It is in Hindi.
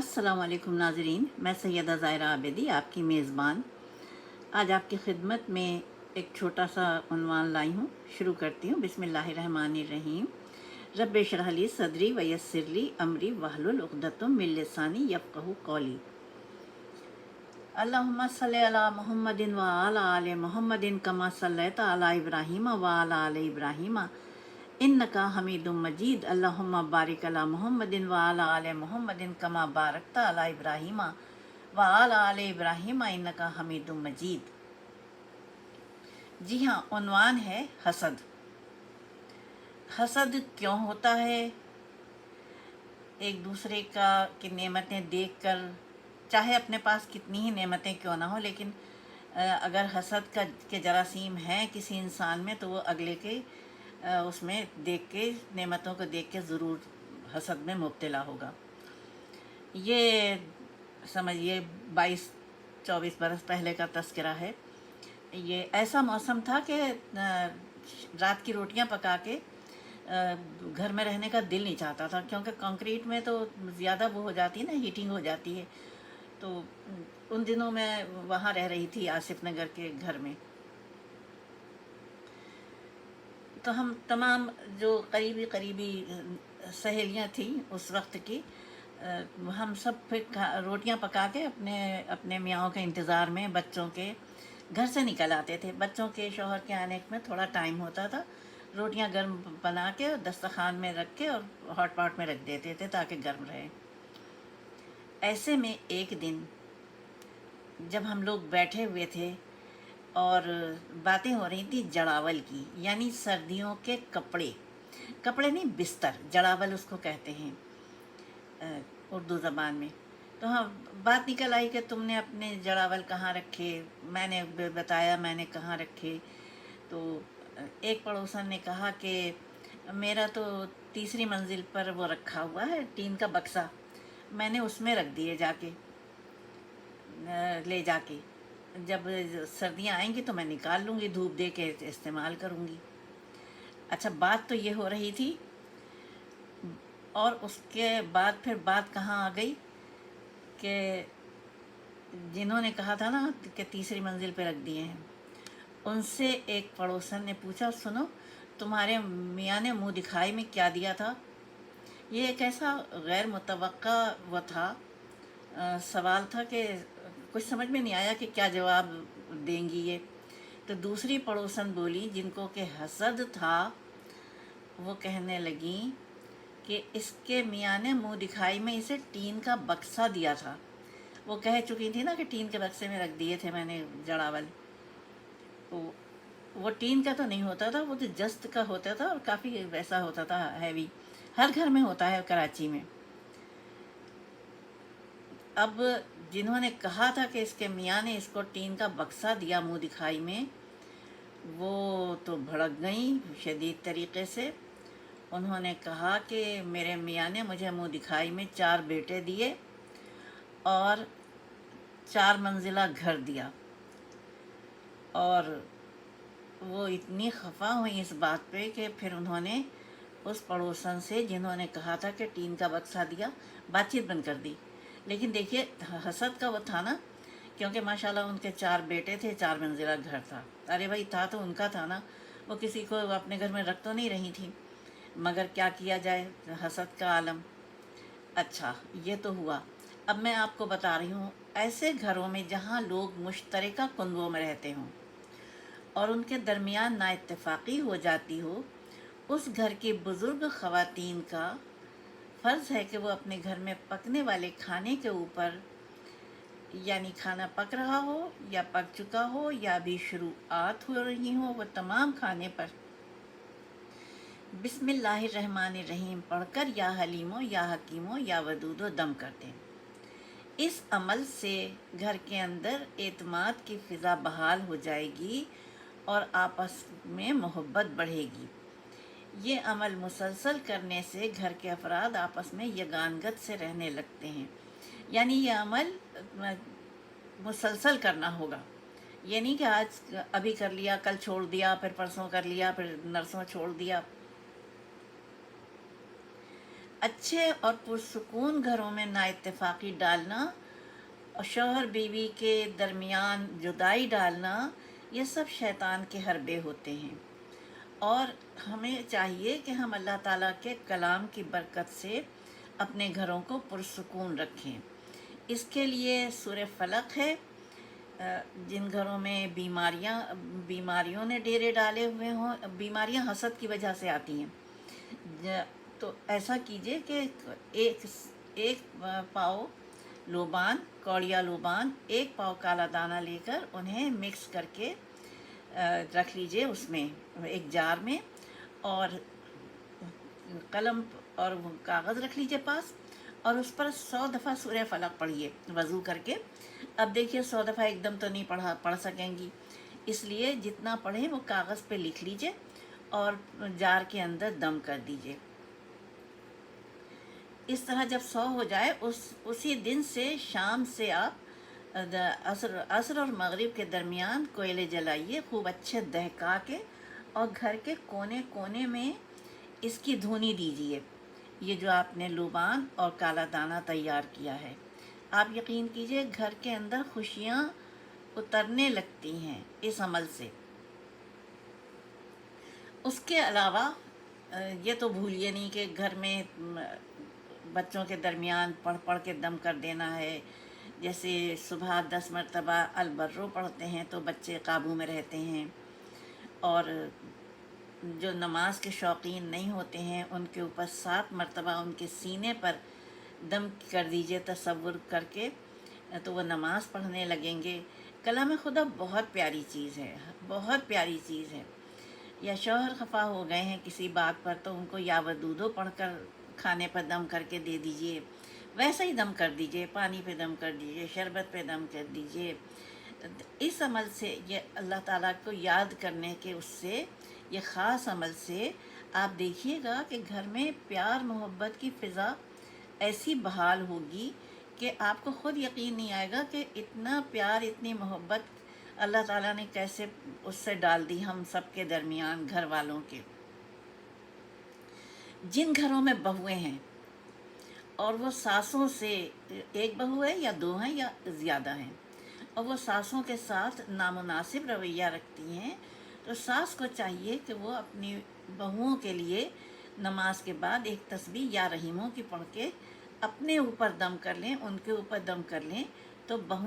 असलकुम नाजरीन, मैं सैयदा ज़ायरा आबिदी, आपकी मेज़बान। आज आपकी खिदमत में एक छोटा सा उनवान लाई हूँ। शुरू करती हूँ। बिसमीम रब शरहली सदरी वयसरली अमरी वाहलुलदतुम मिलसानी यफ़क़हु कौली। अल्लाहुम्मा सल्ली अला मुहम्मदिन व अला कमा सल्लैता अला इब्राहीम व अला आले इब्राहीम। इन्नका हमीदुम मजीद अल्लाहुम्मा बारिक अला मुहम्मदिन व अला आले मुहम्मदिन कमा बारकता अला इब्राहीम व अला आले इब्राहीम इन्नका हमीदुम मजीद जी हाँ उन्वान है हसद हसद क्यों होता है एक दूसरे का की नेमतें देखकर चाहे अपने पास कितनी ही नेमतें क्यों ना हो लेकिन अगर हसद का के जरासीम है किसी इंसान में तो वो अगले के उसमें देख के, नेमतों को देख के ज़रूर हसद में मुबतला होगा। ये समझिए, बाईस, चौबीस बरस पहले का तस्करा है। ये ऐसा मौसम था कि रात की रोटियाँ पका के घर में रहने का दिल नहीं चाहता था, क्योंकि कंक्रीट में तो ज़्यादा वो हो जाती है ना, हीटिंग हो जाती है। तो उन दिनों मैं वहाँ रह रही थी आसिफ नगर के घर में। तो हम तमाम जो करीबी करीबी सहेलियाँ थी उस वक्त की हम सब फिर रोटियाँ पका के अपने अपने मियाँों के इंतज़ार में, बच्चों के घर से निकल आते थे। बच्चों के शोहर के आने में थोड़ा टाइम होता था। रोटियाँ गर्म बना के और दस्तखान में रख के और हॉट पॉट में रख देते थे ताकि गर्म रहे। ऐसे में एक दिन जब हम लोग बैठे हुए थे और बातें हो रही थी जड़ावल की, यानी सर्दियों के कपड़े। कपड़े नहीं, बिस्तर, जड़ावल उसको कहते हैं उर्दू ज़बान में। तो हाँ बात निकल आई कि तुमने अपने जड़ावल कहाँ रखे, मैंने बताया मैंने कहाँ रखे। तो एक पड़ोसन ने कहा कि मेरा तो तीसरी मंजिल पर वो रखा हुआ है, टीन का बक्सा। मैंने उसमें रख दिए जाके ले जाके। जब सर्दियाँ आएँगी तो मैं निकाल लूँगी धूप दे के इस्तेमाल करूँगी। अच्छा बात तो ये हो रही थी और उसके बाद फिर बात कहाँ आ गई कि जिन्होंने कहा था ना कि तीसरी मंजिल पे रख दिए हैं। उनसे एक पड़ोसन ने पूछा सुनो तुम्हारे मियाँ ने मुँह दिखाई में क्या दिया था? ये एक ऐसा गैर मुतव वो था आ, सवाल था कि कुछ समझ में नहीं आया कि क्या जवाब देंगी ये। तो दूसरी पड़ोसन बोली, जिनको के हसद था, वो कहने लगी कि इसके मियाँ ने मुँह दिखाई में इसे टीन का बक्सा दिया था। वो कह चुकी थी ना कि टीन के बक्से में रख दिए थे मैंने जड़ावल। वो वो टीन का तो नहीं होता था, वो तो जस्त का होता था और काफ़ी वैसा होता था, हैवी। हर घर में होता है कराची में। अब जिन्होंने कहा था कि इसके मियाँ ने इसको टीन का बक्सा दिया मुँह दिखाई में, वो तो भड़क गई शदीद तरीके से। उन्होंने कहा कि मेरे मियाँ ने मुझे मुँह दिखाई में चार बेटे दिए और चार मंजिला घर दिया। और वो इतनी खफा हुई इस बात पे कि फिर उन्होंने उस पड़ोसन से जिन्होंने कहा था कि टीन का बक्सा दिया, बातचीत बंद कर दी। लेकिन देखिए, हसद का वो था ना, क्योंकि माशाल्लाह उनके चार बेटे थे, चार मंजिला घर था। अरे भाई, था तो उनका था ना, वो किसी को अपने घर में रख तो नहीं रही थी। मगर क्या किया जाए, हसद का आलम। अच्छा ये तो हुआ। अब मैं आपको बता रही हूँ, ऐसे घरों में जहाँ लोग मुश्तरका कुंदों में रहते हों और उनके दरमियान नाइतफ़ाक़ी हो जाती हो, उस घर की बुज़ुर्ग ख़वातीन का फ़र्ज़ है कि वो अपने घर में पकने वाले खाने के ऊपर, यानी खाना पक रहा हो, या पक चुका हो, या अभी शुरुआत हो रही हो, वो तमाम खाने पर। बिस्मिल्लाहिर्रहमानिर्रहीम पढ़कर या हलीमो, या हकीमो, या वदूदो दम कर दें। इस अमल से घर के अंदर एतमाद की फ़िज़ा बहाल हो जाएगी और आपस में मोहब्बत बढ़ेगी। ये अमल मुसलसल करने से घर के अफराद आपस में यगानगत से रहने लगते हैं। यानी ये अमल मुसलसल करना होगा। ये नहीं कि आज अभी कर लिया, कल छोड़ दिया, फिर परसों कर लिया, फिर नरसों छोड़ दिया। अच्छे और पुरसकून घरों में नाइतफाक़ी डालना और शोहर बीवी के दरमियान जुदाई डालना, ये सब शैतान के हरबे होते हैं। और हमें चाहिए कि हम अल्लाह ताला के कलाम की बरकत से अपने घरों को पुरसकून रखें। इसके लिए सूर्य फलक है। जिन घरों में बीमारियाँ, बीमारियों ने डेरे डाले हुए हों, बीमारियाँ हसद की वजह से आती हैं। तो ऐसा कीजिए कि एक एक पाव लोबान, कौड़िया लोबान, एक पाव काला दाना लेकर उन्हें मिक्स करके रख लीजिए उसमें, एक जार में और कलम और कागज़ रख लीजिए पास और उस पर सौ दफ़ा सूर्य फलक पढ़िए, वज़ू करके। अब देखिए सौ दफ़ा एकदम तो नहीं पढ़ा, पढ़ सकेंगी। इसलिए जितना पढ़ें वो कागज़ पे लिख लीजिए और जार के अंदर दम कर दीजिए। इस तरह जब सौ हो जाए, उस, उसी दिन से शाम से आप असर असर और मगरिब के दरमियान कोयले जलाइए, खूब अच्छे दहका के और घर के कोने कोने में इसकी धुनी दीजिए। ये जो आपने लुबान और काला दाना तैयार किया है, आप यकीन कीजिए घर के अंदर खुशियाँ उतरने लगती हैं इस अमल से। उसके अलावा ये तो भूलिए नहीं कि घर में बच्चों के दरमियान पढ़ पढ़ के दम कर देना है जैसे सुबह दस मरतबा अलबर्रो पढ़ते हैं तो बच्चे काबू में रहते हैं और जो नमाज़ के शौकीन नहीं होते हैं, उनके ऊपर सात मरतबा उनके सीने पर दम कर दीजिए, तस्वुर करके तो वह नमाज़ पढ़ने लगेंगे। कलाम खुदा बहुत प्यारी चीज़ है, बहुत प्यारी चीज़ है। या शोहर खफा हो गए हैं किसी बात पर तो उनको या वदूदो पढ़कर, खाने पर दम करके दे दीजिए। वैसे ही दम कर दीजिए, पानी पे दम कर दीजिए, शरबत पे दम कर दीजिए। इस अमल से ये अल्लाह ताला को याद करने के उससे, ये ख़ास अमल से आप देखिएगा कि घर में प्यार, मोहब्बत की फ़िज़ा ऐसी बहाल होगी कि आपको ख़ुद यकीन नहीं आएगा कि इतना प्यार, इतनी मोहब्बत अल्लाह ताला ने कैसे उससे डाल दी हम सब के दरमियान घर वालों के। जिन घरों में बहुएँ हैं और वो सासों से, एक बहू है या दो हैं या ज़्यादा हैं, और वो सासों के साथ नामुनासिब रवैया रखती हैं तो सास को चाहिए कि वो अपनी बहुओं के लिए नमाज़ के बाद एक तस्वीर या रहीमों की पढ़ के अपने ऊपर दम कर लें, उनके ऊपर दम कर लें तो बहु